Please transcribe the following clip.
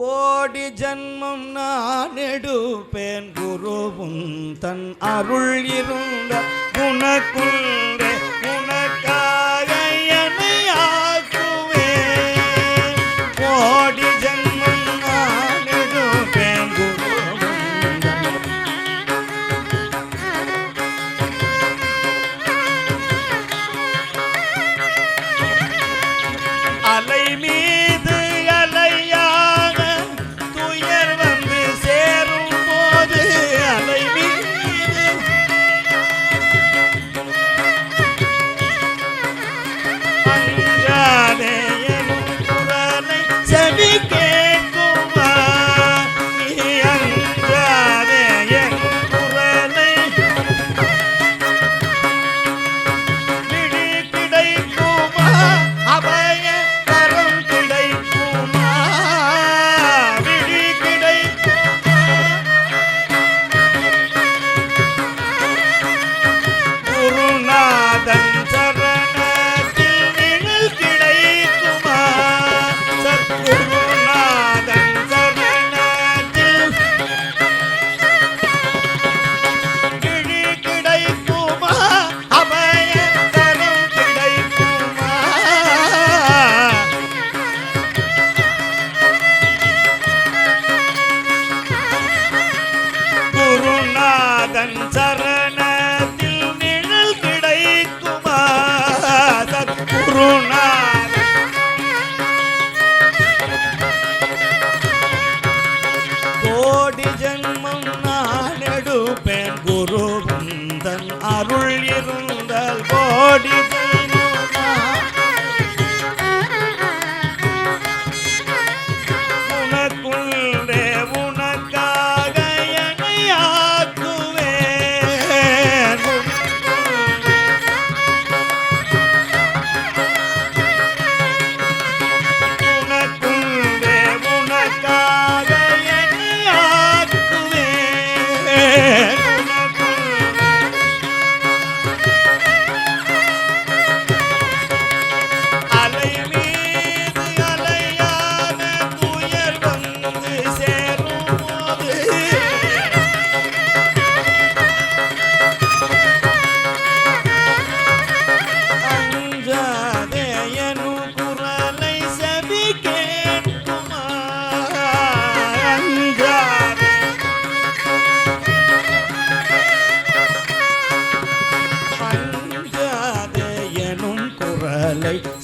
கோடி ஜன்மம் நான் எடுப்பேன். குருவும் தன் அருள் இருந்த உனக்குள் தன் சரணத்தில் நிழல் கிடைக்குமா? சத்குருநா கோடி ஜன்மம் நான் எடுப்பேன் குரு தன் அருள் இருந்தால் கோடி